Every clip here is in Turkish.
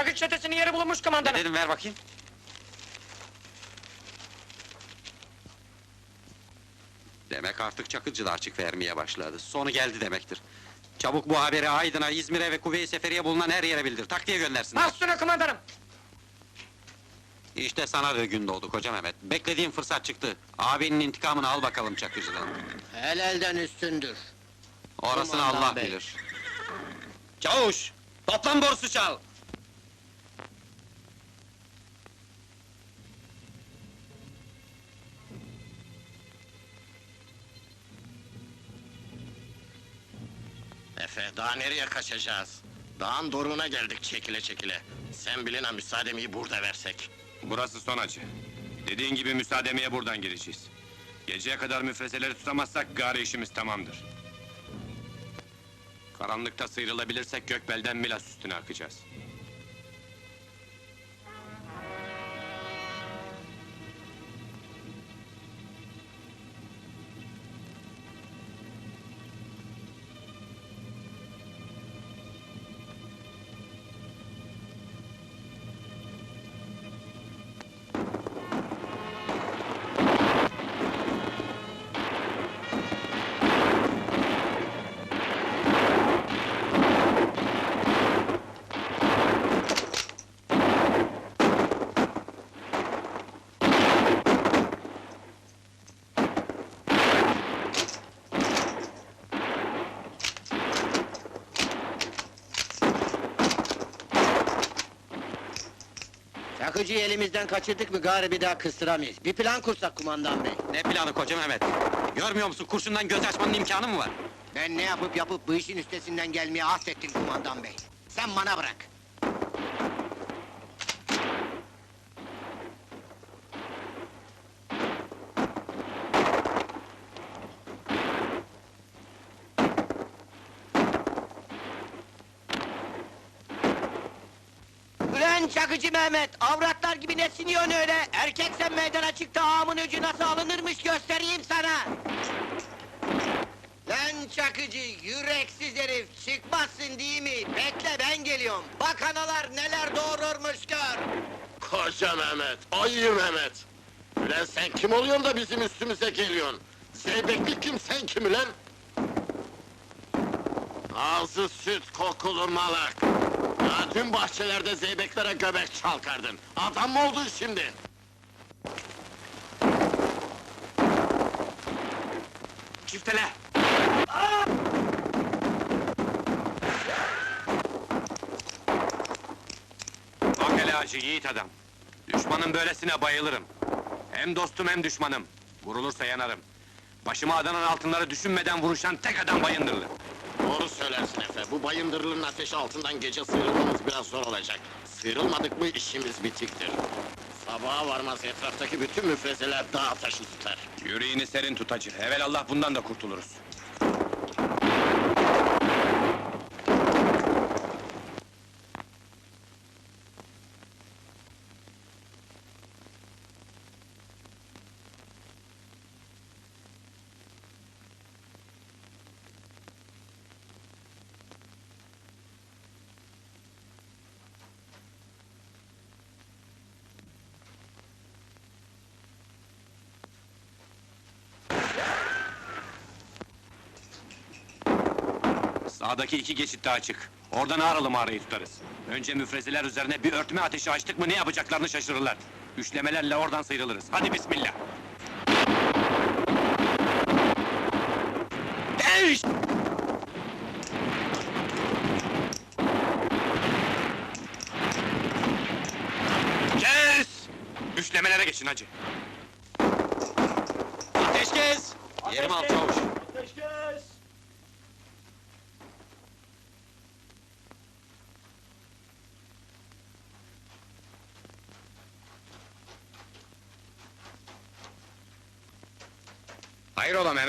Çakıç çetesinin yeri bulunmuş kumandanım. Dedim ver bakayım. Demek artık Çakıcı da açık vermeye başladı. Sonu geldi demektir. Çabuk bu haberi Aydın'a, İzmir'e ve Kuvey-i Seferi'ye bulunan her yere bildir. Takviye göndersinler. Üstüne kumandanım. İşte sana da gün doğdu koca Mehmet. Beklediğin fırsat çıktı. Abinin intikamını al bakalım Çakıcı'dan. El elden üstündür. Orasını Kumandan Allah bey. bilir. Çavuş! Toplam borusu çal! Efe, daha nereye kaçacağız? Dağın doruğuna geldik çekile çekile. Sen bilin müsaademi burada versek. Burası son açı. Dediğin gibi müsaademeye buradan gireceğiz. Geceye kadar müfrezeleri tutamazsak gari işimiz tamamdır. Karanlıkta sıyrılabilirsek Gökbel'den Milas üstüne akacağız. Çakıcıyı elimizden kaçırdık mı gari bir daha kıstıramayız. Bir plan kursak kumandan bey. Ne planı koca Mehmet? Görmüyor musun kurşundan göz açmanın imkanı mı var? Ben ne yapıp yapıp bu işin üstesinden gelmeyi affettim kumandan bey. Sen bana bırak. Ulan Çakıcı Mehmet, avratlar gibi ne siniyorsun öyle? Erkeksen meydana çıktı, ağamın ucu nasıl alınırmış göstereyim sana! Lan Çakıcı, yüreksiz herif, çıkmazsın değil mi? Bekle ben geliyorum, bak analar neler doğururmuş gör! Koca Mehmet, ayı Mehmet! Ulan sen kim oluyorsun da bizim üstümüze geliyorsun? Zeybekli kim, sen kim ulan? Ağzı süt kokulu malak! Ya tüm bahçelerde zeybeklere göbek çalkardın. Adam mı oldun şimdi? Çiftele! Bak hele hacı, yiğit adam. Düşmanın böylesine bayılırım. Hem dostum hem düşmanım. Vurulursa yanarım. Başıma adanan altınları düşünmeden vuruşan tek adam bayındırlı. Doğru söylersin Efe, bu bayındırlığın ateşi altından gece sıyrılmamız biraz zor olacak. Sıyrılmadık mı işimiz bitiktir. Sabaha varmaz etraftaki bütün müfrezeler dağ taşı tutar. Yüreğini serin tut hacı. Evelallah bundan da kurtuluruz. Sağdaki iki geçit daha açık. Oradan ağralı mağarayı tutarız. Önce müfrezeler üzerine bir örtme ateşi açtık mı ne yapacaklarını şaşırırlar. Üçlemelerle oradan sıyrılırız. Hadi bismillah. Eş! Kes! Üçlemelere geçin hacı. Ateş kes! Yerim al.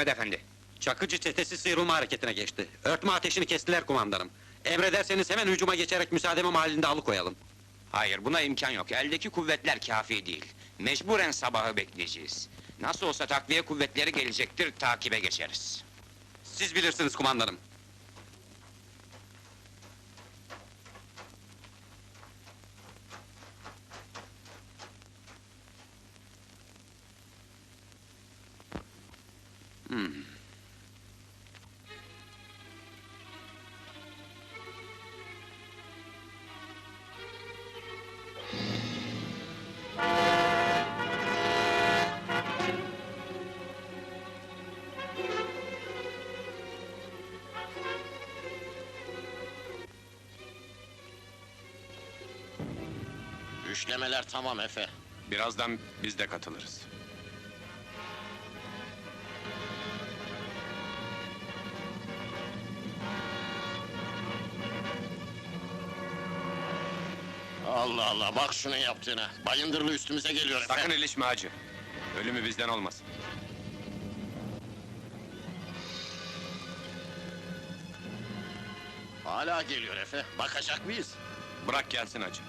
Mehmet efendi? Çakıcı çetesi sıyrılma hareketine geçti. Örtme ateşini kestiler kumandanım. Emrederseniz hemen hücuma geçerek müsaademe mahallinde alıkoyalım. Hayır, buna imkan yok. Eldeki kuvvetler kafi değil. Mecburen sabahı bekleyeceğiz. Nasıl olsa takviye kuvvetleri gelecektir, takibe geçeriz. Siz bilirsiniz kumandanım. Üçlemeler tamam Efe. Birazdan biz de katılırız. Allah Allah bak şunun yaptığına. Bayındırlı üstümüze geliyor Efe. Sakın ilişme hacı. Ölümü bizden olmasın. Hala geliyor Efe. Bakacak mıyız? Bırak gelsin hacı.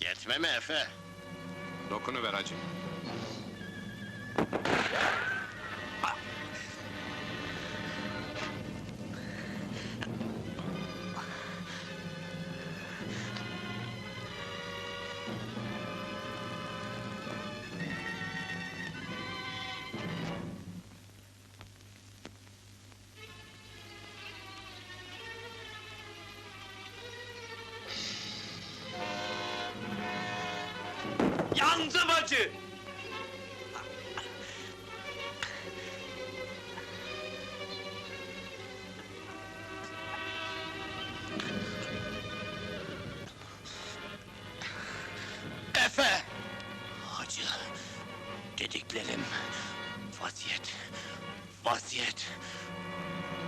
Yetme mi Efe? Dokunu ver hacı. Yandım hacı! Efe! Hacı, dediklerim vaziyet, vaziyet.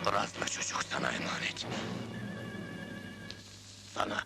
Razla çocuk sana emanet. Sana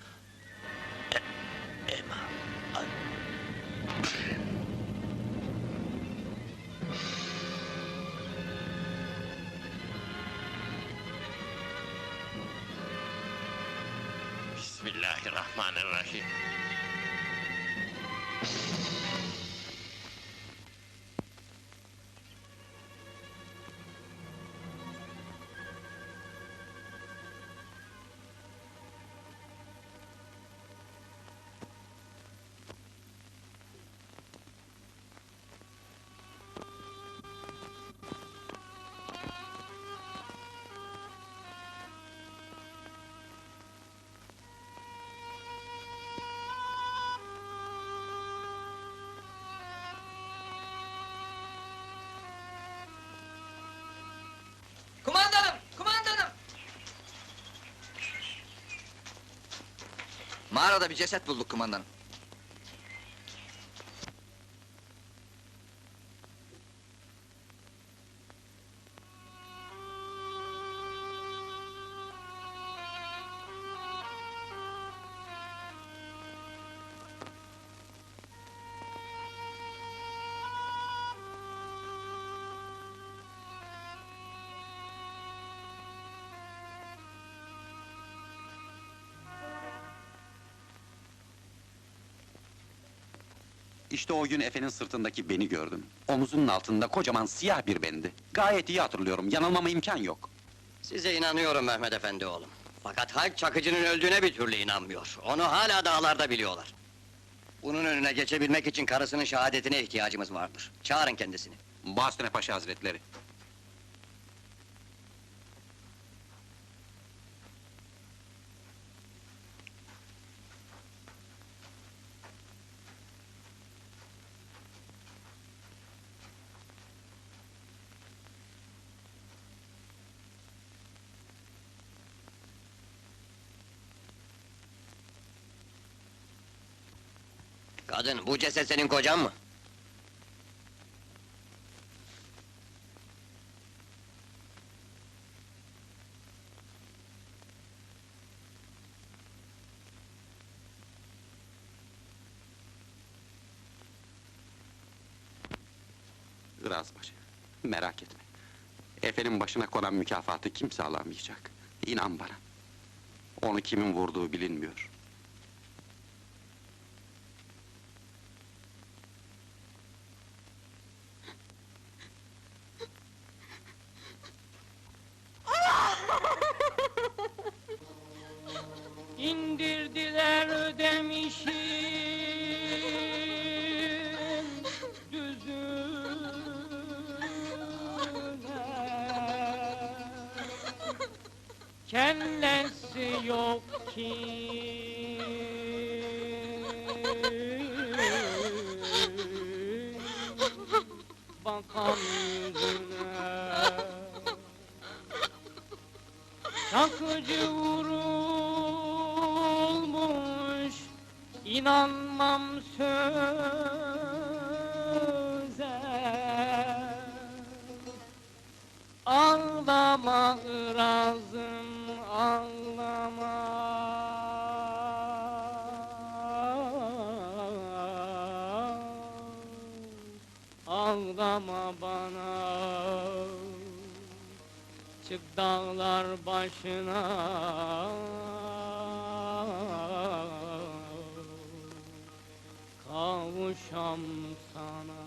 Mağarada bir ceset bulduk kumandanım. İşte o gün Efe'nin sırtındaki beni gördüm. Omuzunun altında kocaman siyah bir bendi. Gayet iyi hatırlıyorum, yanılmama imkan yok. Size inanıyorum Mehmet Efendi oğlum. Fakat halk Çakıcı'nın öldüğüne bir türlü inanmıyor. Onu hala dağlarda biliyorlar. Bunun önüne geçebilmek için karısının şehadetine ihtiyacımız vardır. Çağırın kendisini. Bastine Paşa Hazretleri. Kadın, bu ceset senin kocan mı? Iraz Paşa, merak etme. Efe'nin başına konan mükafatı kimse alamayacak. İnan bana. Onu kimin vurduğu bilinmiyor. Yüzüne. Çakıcı vurulmuş inanmam söze. Ağlama razım ağlama Ağlama bana Çık dağlar başına. Kavuşam sana